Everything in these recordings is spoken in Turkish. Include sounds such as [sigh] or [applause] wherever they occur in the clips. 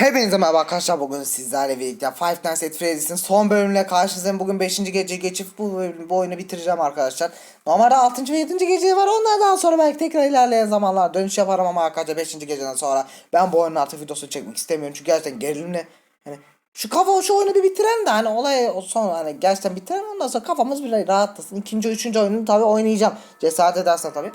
Hepinize merhaba arkadaşlar bugün sizlerle birlikte Five Nights at Freddy's'in son bölümüyle karşınızdayım. Bugün 5. gece geçip bu, bölüm- bu oyunu bitireceğim arkadaşlar. Normalde 6. ve 7. gece var onlardan sonra belki tekrar ilerleyen zamanlar dönüş yaparım ama arkadaşlar 5. geceden sonra ben bu oyunun artık videosunu çekmek istemiyorum. Çünkü gerçekten gerilimli. Hani şu kafa şu oyunu bir bitiren de hani olay sonra hani gerçekten bitiren ondan sonra kafamız bir rahatlasın. İkinci, üçüncü oyunu tabii oynayacağım. Cesaret edersen tabii.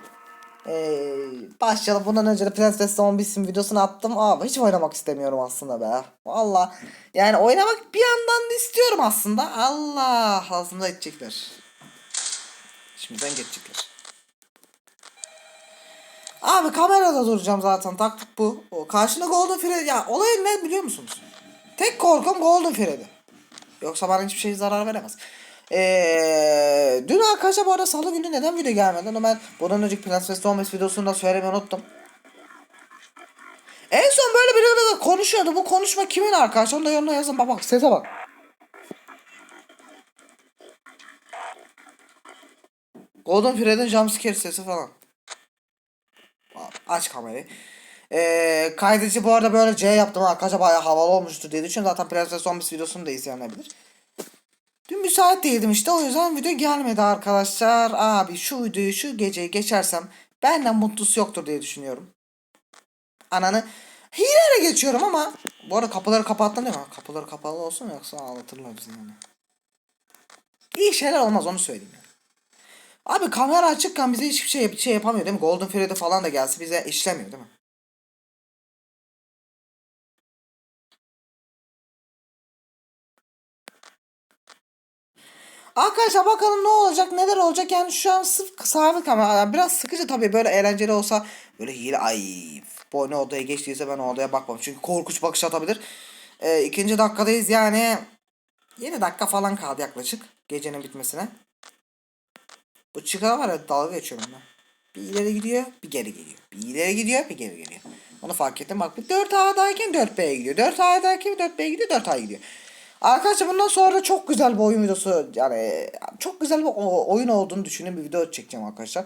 Ee, başlayalım. Bundan önce de Princess Zone bitsin videosunu attım. Abi hiç oynamak istemiyorum aslında be. Valla. Yani oynamak bir yandan da istiyorum aslında. Allah ağzımda edecekler. İçimizden geçecekler. Abi kamerada duracağım zaten. Taktik bu. O karşında Golden Freddy. Ya olay ne biliyor musunuz? Tek korkum Golden Freddy. Yoksa bana hiçbir şey zarar veremez. Ee, dün arkadaşlar bu arada salı günü neden video gelmedi? Onu ben bundan önceki Prince Thomas videosunda söylemeyi unuttum. En son böyle biriyle de konuşuyordu. Bu konuşma kimin arkadaşlar? Onu da yorumlara yazın. Bak bak sese bak. Golden Fred'in jumpscare sesi falan. Aç kamerayı. Ee, kaydedici bu arada böyle C yaptım arkadaşlar bayağı havalı olmuştu diye düşünüyorum. Zaten Prince Thomas videosunu da izleyenler. Müsait değildim işte o yüzden video gelmedi arkadaşlar. Abi şu videoyu şu geceyi geçersem benden mutlusu yoktur diye düşünüyorum. Ananı hileyle geçiyorum ama bu arada kapıları kapattın değil mi? Kapıları kapalı olsun yoksa ağlatırlar bizi yani. İyi şeyler olmaz onu söyleyeyim yani. Abi kamera açıkken bize hiçbir şey, şey yapamıyor değil mi? Golden Freddy falan da gelse bize işlemiyor değil mi? Arkadaşlar bakalım ne olacak neler olacak yani şu an sırf sabit yani biraz sıkıcı tabii böyle eğlenceli olsa böyle hile ay bu ne odaya geçtiyse ben o odaya bakmam çünkü korkunç bakış atabilir. Ee, ikinci dakikadayız yani 7 dakika falan kaldı yaklaşık gecenin bitmesine. Bu çıkar var ya dalga geçiyorum ben. Bir ileri gidiyor bir geri geliyor. Bir ileri gidiyor bir geri geliyor. Onu fark ettim bak bir 4 A'dayken 4B'ye gidiyor. 4 A'dayken 4B'ye gidiyor 4 A'ya gidiyor. Arkadaşlar bundan sonra çok güzel bir oyun videosu yani çok güzel bir oyun olduğunu düşündüğüm bir video çekeceğim arkadaşlar.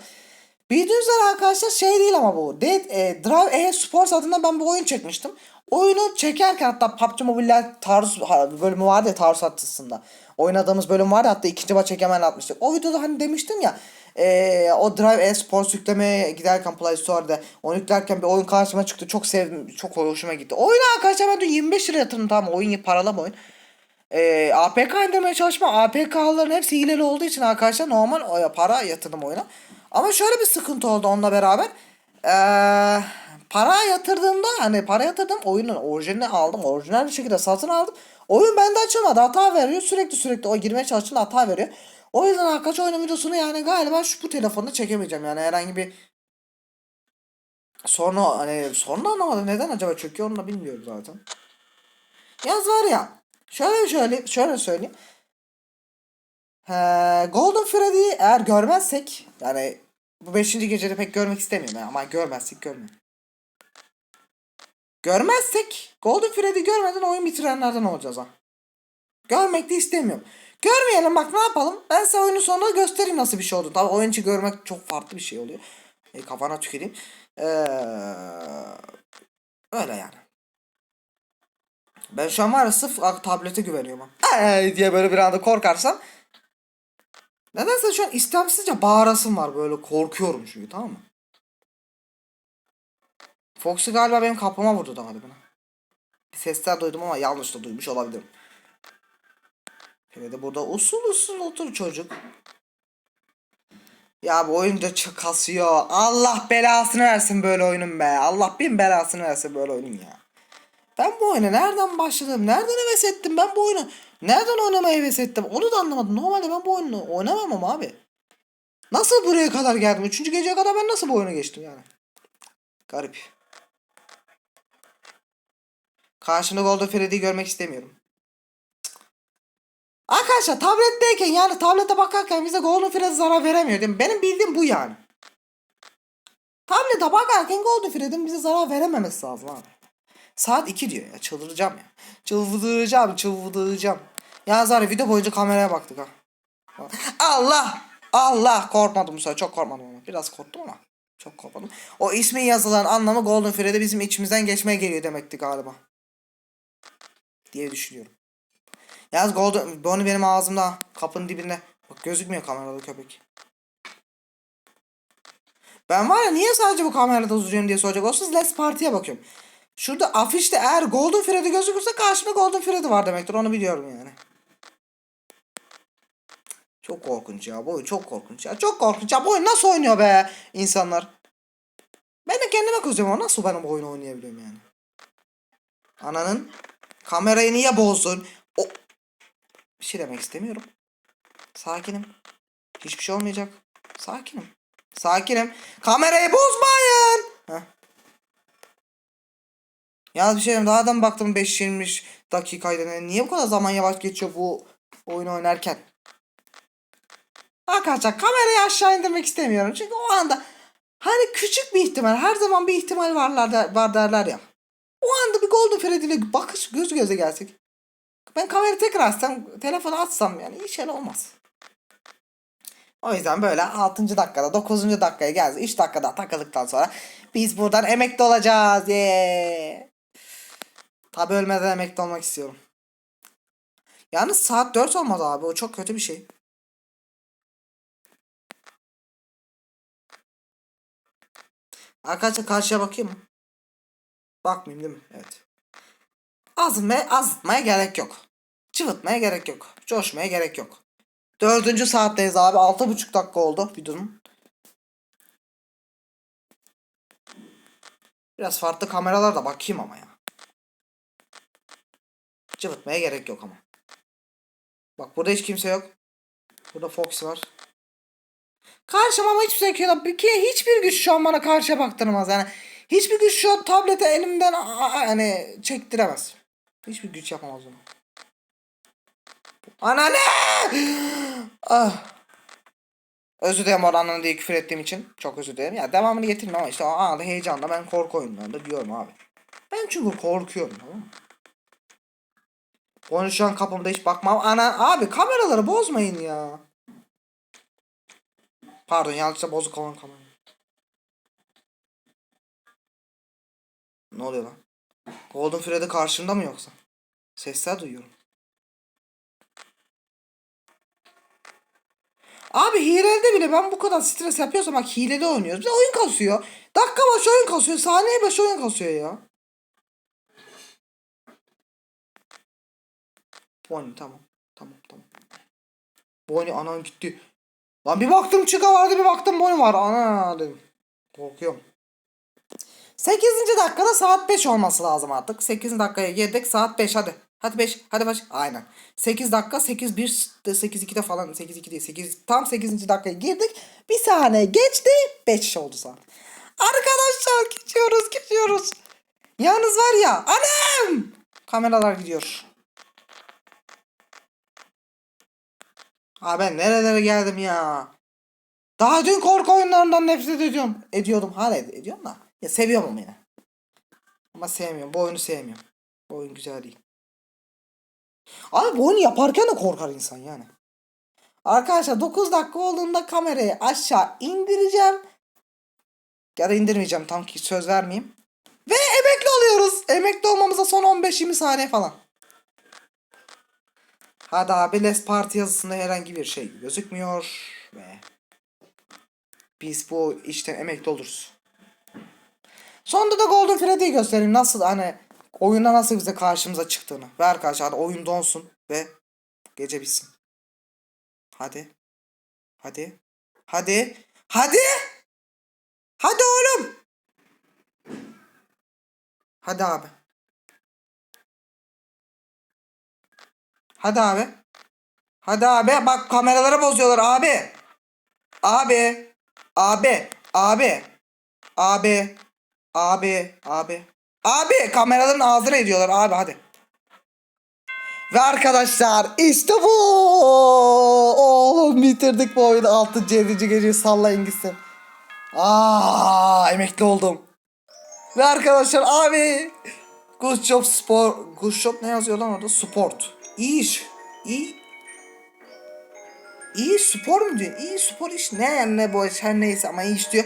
Bildiğiniz üzere arkadaşlar şey değil ama bu. Dead, e, Drive E Sports adında ben bir oyun çekmiştim. Oyunu çekerken hatta PUBG Mobile taarruz bölümü vardı ya taarruz hattısında. Oynadığımız bölüm vardı hatta ikinci maç çekemen atmıştık. O videoda hani demiştim ya e, o Drive E Sports yüklemeye giderken Play Store'da onu yüklerken bir oyun karşıma çıktı. Çok sevdim. Çok hoşuma gitti. Oyunu arkadaşlar ben dün 25 lira yatırdım tamam oyun paralı bir oyun. E, APK indirmeye çalışma. APK'ların hepsi hileli olduğu için arkadaşlar normal para yatırdım oyuna. Ama şöyle bir sıkıntı oldu onunla beraber. Eee para yatırdığımda hani para yatırdım oyunun orijinalini aldım. Orijinal bir şekilde satın aldım. Oyun bende açılmadı hata veriyor. Sürekli sürekli o girmeye çalıştığında hata veriyor. O yüzden arkadaşlar oyunun videosunu yani galiba şu bu telefonda çekemeyeceğim. Yani herhangi bir sorunu hani sorunu anlamadım. Neden acaba çöküyor onu da bilmiyorum zaten. Yaz var ya. Şöyle şöyle şöyle söyleyeyim. Ee, Golden Freddy'yi eğer görmezsek yani bu 5. gecede pek görmek istemiyorum yani ama görmezsek görmeyin. Görmezsek Golden Freddy görmeden oyun bitirenlerden olacağız ha. Görmek de istemiyorum. Görmeyelim bak ne yapalım. Ben size oyunun sonunda göstereyim nasıl bir şey oldu. Tabii oyun içi görmek çok farklı bir şey oluyor. E, kafana tüküreyim. Ee, öyle yani. Ben şu an var ya sırf ak- tablete güveniyorum. Ay diye böyle bir anda korkarsam. Nedense şu an istemsizce bağırasım var böyle korkuyorum çünkü tamam mı? Foxy galiba benim kapıma vurdu daha bana. Bir sesler duydum ama yanlış da duymuş olabilirim. Şöyle de burada usul usul otur çocuk. Ya bu oyun da çok kasıyor. Allah belasını versin böyle oyunun be. Allah bin belasını versin böyle oyunun ya. Ben bu oyuna nereden başladım? Nereden heves ettim? Ben bu oyunu nereden oynamaya heves ettim? Onu da anlamadım. Normalde ben bu oyunu oynamam abi. Nasıl buraya kadar geldim? Üçüncü geceye kadar ben nasıl bu oyunu geçtim yani? Garip. Karşımda Golden Freddy'yi görmek istemiyorum. Arkadaşlar tabletteyken yani tablete bakarken bize Golden Freddy zarar veremiyor değil mi? Benim bildiğim bu yani. Tablete bakarken Golden Freddy'nin bize zarar verememesi lazım abi. Saat 2 diyor ya çıldıracağım ya. Çıldıracağım çıldıracağım. Ya Zara video boyunca kameraya baktık ha. Allah! Allah! Korkmadım bu sefer çok korkmadım ama. Biraz korktum ama. Çok korkmadım. O ismi yazılan anlamı Golden Freddy bizim içimizden geçmeye geliyor demekti galiba. diye düşünüyorum. Yalnız Golden Bonnie benim ağzımda kapının dibinde. Bak gözükmüyor kamerada köpek. Ben var ya niye sadece bu kamerada duruyorum diye soracak olsanız Let's Party'ye bakıyorum. Şurada afişte eğer Golden Freddy gözükürse karşımda Golden Freddy var demektir. Onu biliyorum yani. Çok korkunç ya. Bu oyun çok korkunç ya. Çok korkunç ya. Bu oyun nasıl oynuyor be insanlar? Ben de kendime kızıyorum. Nasıl ben bu oyunu oynayabiliyorum yani? Ananın kamerayı niye bozdun? O bir şey demek istemiyorum. Sakinim. Hiçbir şey olmayacak. Sakinim. Sakinim. Kamerayı bozmayın. Heh. Yalnız bir şey. Daha adam baktım 5-20 dakikaydı. Niye bu kadar zaman yavaş geçiyor bu oyunu oynarken? Arkadaşlar kamerayı aşağı indirmek istemiyorum. Çünkü o anda hani küçük bir ihtimal her zaman bir ihtimal varlar der, var derler ya. O anda bir Golden Freddy ile bakış göz göze gelsek. Ben kamerayı tekrar açsam, telefonu açsam yani iyi şeyler olmaz. O yüzden böyle 6. dakikada 9. dakikaya geldi. 3 dakikada takıldıktan sonra biz buradan emekli olacağız. Yeah. Tabi ölmeden emekli olmak istiyorum. Yalnız saat 4 olmadı abi. O çok kötü bir şey. Arkadaşlar karşıya bakayım mı? Bakmayayım değil mi? Evet. Azmaya, azıtmaya gerek yok. Çıvıtmaya gerek yok. Coşmaya gerek yok. Dördüncü saatteyiz abi. Altı buçuk dakika oldu videonun. Biraz farklı kameralarda bakayım ama ya. Cıvıtmaya gerek yok ama. Bak burada hiç kimse yok. Burada Fox var. Karşıma ama hiçbir şey yok. Kere hiçbir güç şu an bana karşıya baktırmaz yani. Hiçbir güç şu an tablete elimden hani çektiremez. Hiçbir güç yapamaz onu. Ana ne? ah. Özür dilerim oranını diye küfür ettiğim için. Çok özür dilerim. Ya devamını getirme ama işte o anda heyecanla ben korku oyunlarında diyorum abi. Ben çünkü korkuyorum tamam mı? Onu şu an kapımda hiç bakmam. Ana abi kameraları bozmayın ya. Pardon yanlışlıkla bozuk olan kamera. Ne oluyor lan? Golden Freddy karşımda mı yoksa? Sesler duyuyorum. Abi hilede bile ben bu kadar stres yapıyorsam bak hilede oynuyoruz. Bir oyun kasıyor. Dakika başı oyun kasıyor. Saniye başı oyun kasıyor ya. Bonnie tamam. Tamam tamam. Bonnie anan gitti. Lan bir baktım Chica vardı bir baktım Bonnie var. Ana dedim. Korkuyorum. 8. dakikada saat 5 olması lazım artık. 8. dakikaya girdik saat 5 hadi. Hadi 5 hadi baş. Aynen. 8 dakika 8 1 de 8 2'de falan 8 2 değil 8 tam 8. dakikaya girdik. Bir saniye geçti 5 oldu saat. Arkadaşlar geçiyoruz geçiyoruz. Yalnız var ya anam. Kameralar gidiyor. Abi ben nerelere geldim ya. Daha dün korku oyunlarından nefret ediyorum. Ediyordum. Hala ed- ediyorum da. Ya seviyorum ama yine. Ama sevmiyorum. Bu oyunu sevmiyorum. Bu oyun güzel değil. Abi bu oyunu yaparken de korkar insan yani. Arkadaşlar 9 dakika olduğunda kamerayı aşağı indireceğim. Ya da indirmeyeceğim tam ki söz vermeyeyim. Ve emekli oluyoruz. Emekli olmamıza son 15-20 saniye falan. Hadi abi Les Party yazısında herhangi bir şey gözükmüyor. Ve biz bu işten emekli oluruz. Sonunda da Golden Freddy'yi göstereyim. Nasıl hani oyunda nasıl bize karşımıza çıktığını. Ve arkadaşlar hadi oyun donsun ve gece bitsin. Hadi. Hadi. Hadi. Hadi. Hadi oğlum. Hadi abi. Hadi abi. Hadi abi. Bak kameraları bozuyorlar abi. Abi. Abi. Abi. Abi. Abi. Abi. Abi kameraların ağzına ediyorlar abi hadi. Ve arkadaşlar işte bu. Oğlum bitirdik bu oyunu. 6. 7. geceyi sallayın gitsin. Aa emekli oldum. Ve arkadaşlar abi Good Job Spor Good Job ne yazıyor lan orada? Sport. İyi iş. İyi. İyi spor mu diyor? İyi spor iş ne ne bu iş her neyse ama iyi iş diyor.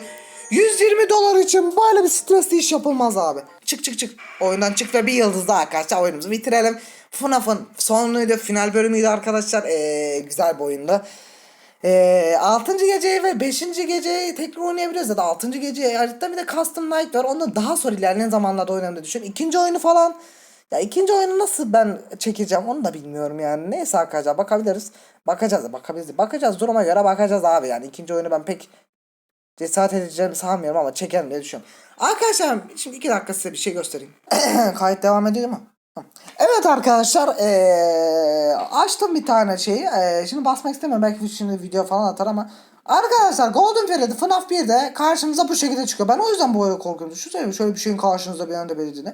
120 dolar için böyle bir stresli iş yapılmaz abi. Çık çık çık. Oyundan çık ve bir yıldız daha arkadaşlar oyunumuzu bitirelim. FNAF'ın sonuydu. Final bölümüydü arkadaşlar. Ee, güzel bir oyundu. Ee, 6. geceyi ve 5. geceyi tekrar oynayabiliriz ya da 6. geceyi harita bir de Custom Night var. Onu daha sonra ilerleyen zamanlarda oynarım düşün. İkinci oyunu falan ya ikinci oyunu nasıl ben çekeceğim onu da bilmiyorum yani. Neyse arkadaşlar bakabiliriz. Bakacağız bakabiliriz. Bakacağız duruma göre bakacağız abi yani. ikinci oyunu ben pek cesaret edeceğimi sanmıyorum ama çekerim diye düşünüyorum. Arkadaşlar şimdi iki dakika size bir şey göstereyim. [clears throat] Kayıt devam ediyor mu? Evet arkadaşlar eee, açtım bir tane şeyi. Eee, şimdi basmak istemiyorum. Belki şimdi video falan atar ama. Arkadaşlar Golden Freddy FNAF 1'de karşınıza bu şekilde çıkıyor. Ben o yüzden böyle korkuyorum. Düşünsene şöyle bir şeyin karşınızda bir anda belirdiğini.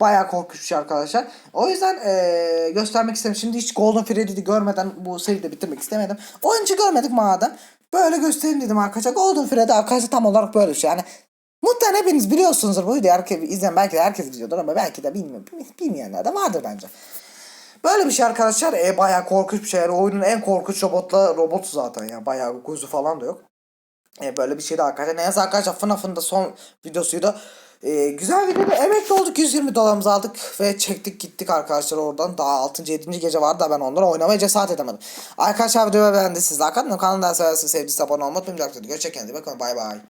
Bayağı korkunç şey arkadaşlar. O yüzden eee, göstermek istedim. Şimdi hiç Golden Freddy'yi görmeden bu seriyi bitirmek istemedim. Oyuncu görmedik madem. Böyle göstereyim dedim arkadaşlar. Golden Freddy arkadaşlar tam olarak böyle bir şey. Yani Muhtemelen hepiniz biliyorsunuzdur bu videoyu herkes izleyen belki de herkes biliyordur ama belki de bilmiyorum. Bilmeyenler de vardır bence. Böyle bir şey arkadaşlar e, bayağı korkunç bir şey. Yani oyunun en korkunç robotla robotu zaten ya. Bayağı gözü falan da yok. E, böyle bir şeydi arkadaşlar. Neyse arkadaşlar FNAF'ın da son videosuydu. E, güzel videoda emekli olduk 120 dolarımızı aldık ve çektik gittik arkadaşlar oradan. Daha 6. 7. gece vardı da ben onları oynamaya cesaret edemedim. Arkadaşlar videoyu beğendi siz de. Kanalımda seversiniz sevdiğiniz abone olmayı unutmayın. İyi bakın bay bay.